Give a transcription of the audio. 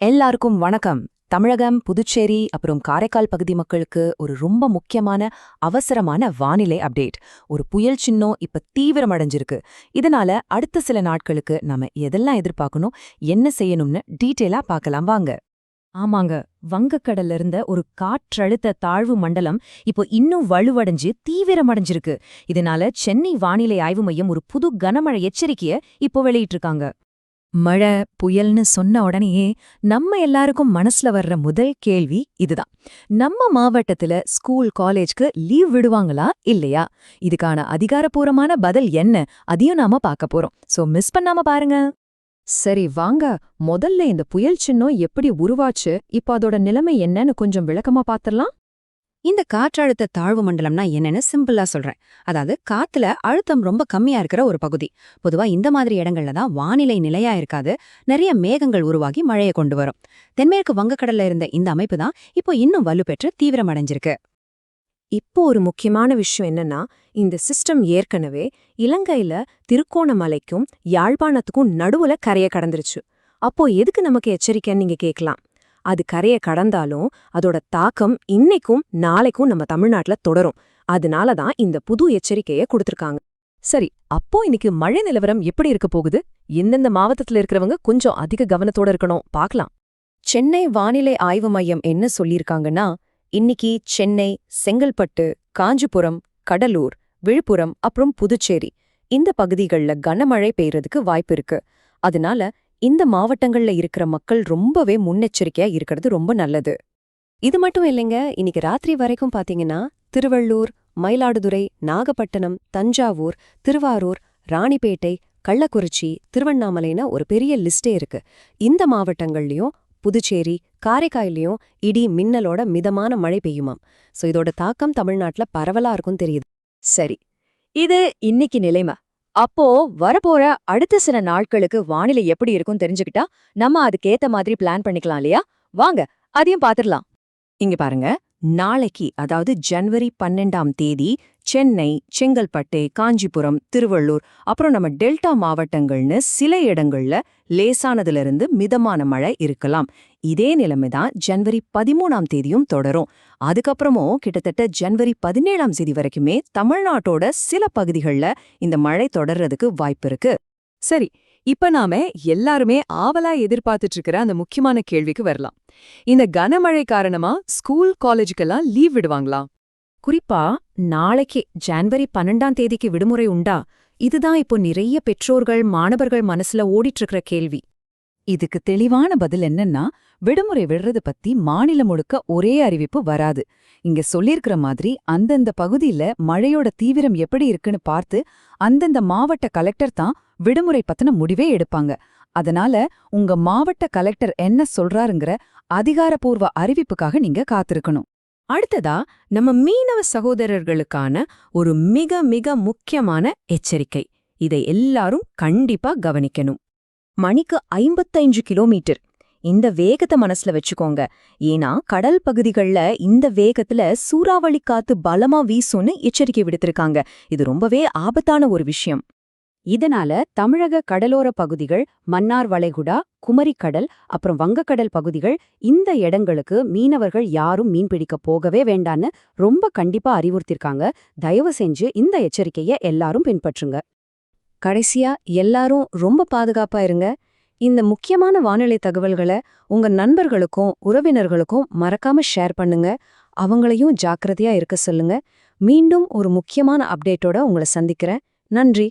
எல்லாருக்கும் வணக்கம். தமிழகம் புதுச்சேரி அப்புறம் காரைக்கால் பகுதி மக்களுக்கு ஒரு ரொம்ப முக்கியமான அவசரமான வானிலை அப்டேட். ஒரு புயல் சின்னம் இப்ப தீவிரமடைஞ்சிருக்கு இதனால அடுத்த சில நாட்களுக்கு நாம எதெல்லாம் எதிர்பார்க்கணும் என்ன செய்யணும்னு டீட்டெயிலா பார்க்கலாம் வாங்க. ஆமாங்க. வங்கக்கடல்ல இருந்த ஒரு காற்றழுத்த தாழ்வு மண்டலம் இப்போ இன்னும் வலுவடைஞ்சு தீவிரமடைஞ்சிருக்கு இதனால சென்னை வானிலை ஆய்வு மையம் ஒரு புது கனமழை எச்சரிக்கைய இப்போ வெளியிட்டிருக்காங்க மழை புயல்னு சொன்ன உடனேயே நம்ம எல்லாருக்கும் மனசுல வர்ற முதல் கேள்வி இதுதான். நம்ம மாவட்டத்துல ஸ்கூல் காலேஜ்க்கு லீவ் விடுவாங்களா இல்லையா? இதுக்கான அதிகாரப்பூர்வமான பதில் என்ன? அதையும் நாம பார்க்க போறோம். சோ மிஸ் பண்ணாம பாருங்க. சரி வாங்க. முதல்ல இந்த புயல் சின்னம் எப்படி உருவாச்சு? இப்ப அதோட நிலைமை என்னன்னு கொஞ்சம் விளக்கமா பாத்திரலாம் இந்த காற்றழுத்த தாழ்வு மண்டலம்னா என்னன்னு சிம்பிளா சொல்றேன். அதாவது காத்துல அழுத்தம் ரொம்ப கம்மியா இருக்கிற ஒரு பகுதி. பொதுவா இந்த மாதிரி இடங்கள்ல தான் வானிலை நிலையா இருக்காது. நிறைய மேகங்கள் உருவாகி மழையை கொண்டு வரும். தென்மேற்கு வங்கக்கடல்ல இருந்த இந்த அமைப்பு தான் இப்போ இன்னும் வலுப்பெற்று தீவிரமடைஞ்சிருக்கு. இப்போ ஒரு முக்கியமான விஷயம் என்னன்னா இந்த சிஸ்டம் ஏற்கனவே இலங்கையில திருக்கோணமலைக்கும் யாழ்ப்பாணத்துக்கும் நடுவுல கரையை கடந்துருச்சு. அப்போ எதுக்கு நமக்கு எச்சரிக்கைன்னு நீங்க கேட்கலாம் அது கரையை கடந்தாலும் அதோட தாக்கம் இன்னைக்கும் நாளைக்கும் நம்ம தமிழ்நாட்டுல தொடரும். அதனால தான் இந்த புது எச்சரிக்கையை கொடுத்திருக்காங்க. சரி அப்போ இன்னைக்கு மழை நிலவரம் எப்படி இருக்க போகுது? எந்தெந்த மாவட்டத்துல இருக்கிறவங்க கொஞ்சம் அதிக கவனத்தோட இருக்கணும் பார்க்கலாம். சென்னை வானிலை ஆய்வு மையம் என்ன சொல்லியிருக்காங்கன்னா இன்னைக்கு சென்னை செங்கல்பட்டு காஞ்சிபுரம் கடலூர் விழுப்புரம் அப்புறம் புதுச்சேரி இந்த பகுதிகள்ல கனமழை பெய்யறதுக்கு வாய்ப்பு இருக்கு. அதனால இந்த மாவட்டங்கள்ல இருக்கிற மக்கள் ரொம்பவே முன்னெச்சரிக்கையா இருக்கிறது ரொம்ப நல்லது. இது மட்டும் இல்லைங்க இன்னைக்கு ராத்திரி வரைக்கும் பாத்தீங்கன்னா திருவள்ளூர் மயிலாடுதுறை நாகப்பட்டினம் தஞ்சாவூர் திருவாரூர் ராணிப்பேட்டை கள்ளக்குறிச்சி திருவண்ணாமலைன்னு ஒரு பெரிய லிஸ்டே இருக்கு. இந்த மாவட்டங்கள்லயும் புதுச்சேரி காரைக்காயிலையும் இடி மின்னலோட மிதமான மழை பெய்யுமாம். சோ இதோட தாக்கம் தமிழ்நாட்டுல பரவலா இருக்கும் தெரியுது. சரி இது இன்னைக்கு நிலைமை. அப்போ வரப்போற அடுத்த சில நாட்களுக்கு வானிலை எப்படி இருக்கும் தெரிஞ்சுக்கிட்டா நம்ம அதுக்கேத்த மாதிரி பிளான் பண்ணிக்கலாம் இல்லையா? வாங்க அதையும் பாத்துடலாம் இங்க பாருங்க நாளைக்கு அதாவது ஜனவரி பன்னெண்டாம் தேதி சென்னை செங்கல்பட்டு காஞ்சிபுரம் திருவள்ளூர் அப்புறம் நம்ம டெல்டா மாவட்டங்கள்னு சில இடங்கள்ல லேசானதுல இருந்து மிதமான மழை இருக்கலாம். இதே நிலைமை தான் ஜனவரி பதிமூணாம் தேதியும் தொடரும். அதுக்கப்புறமும் கிட்டத்தட்ட ஜனவரி பதினேழாம் தேதி வரைக்குமே தமிழ்நாட்டோட சில பகுதிகள்ல இந்த மழை தொடர்றதுக்கு வாய்ப்பு இருக்கு. சரி இப்ப நாம எல்லாருமே ஆவலா எதிர்பார்த்துட்டு இருக்கிற அந்த முக்கியமான கேள்விக்கு வரலாம். இந்த கனமழை காரணமா ஸ்கூல் காலேஜுக்கெல்லாம் லீவ் விடுவாங்களா? குறிப்பா நாளைக்கு ஜான்வரி பன்னெண்டாம் தேதிக்கு விடுமுறை உண்டா? இதுதான் இப்போ நிறைய பெற்றோர்கள் மாணவர்கள் மனசுல ஓடிட்டு இருக்கிற கேள்வி. இதுக்கு தெளிவான பதில் என்னன்னா விடுமுறை விடுறது பத்தி மாநிலம் முழுக்க ஒரே அறிவிப்பு வராது. இங்க சொல்லியிருக்கிற மாதிரி அந்தந்த பகுதியில மழையோட தீவிரம் எப்படி இருக்குன்னு பார்த்து அந்தந்த மாவட்ட கலெக்டர் தான் விடுமுறை பத்தின முடிவே எடுப்பாங்க. அதனால உங்க மாவட்ட கலெக்டர் என்ன சொல்றாருங்கிற அதிகாரப்பூர்வ அறிவிப்புக்காக நீங்க காத்திருக்கணும். அடுத்ததா நம்ம மீனவ சகோதரர்களுக்கான ஒரு மிக மிக முக்கியமான எச்சரிக்கை. இதை எல்லாரும் கண்டிப்பா கவனிக்கணும். மணிக்கு ஐம்பத்தைஞ்சு கிலோமீட்டர். இந்த வேகத்தை மனசுல வச்சுக்கோங்க. ஏன்னா கடல் பகுதிகள்ல இந்த வேகத்துல சூறாவளி காத்து பலமா வீசும்னு எச்சரிக்கை விடுத்திருக்காங்க. இது ரொம்பவே ஆபத்தான ஒரு விஷயம். இதனால தமிழக கடலோர பகுதிகள் மன்னார் வளைகுடா குமரிக்கடல் அப்புறம் வங்கக்கடல் பகுதிகள் இந்த இடங்களுக்கு மீனவர்கள் யாரும் மீன்பிடிக்க போகவே வேண்டான்னு ரொம்ப கண்டிப்பா அறிவுறுத்திருக்காங்க. தயவு செஞ்சு இந்த எச்சரிக்கைய எல்லாரும் பின்பற்றுங்க. கடைசியா எல்லாரும் ரொம்ப பாதுகாப்பா இருங்க. இந்த முக்கியமான வானிலை தகவல்களை உங்க நண்பர்களுக்கும் உறவினர்களுக்கும் மறக்காம ஷேர் பண்ணுங்க. அவங்களையும் ஜாக்கிரதையா இருக்க சொல்லுங்க. மீண்டும் ஒரு முக்கியமான அப்டேட்டோட உங்களை சந்திக்கிறேன். நன்றி.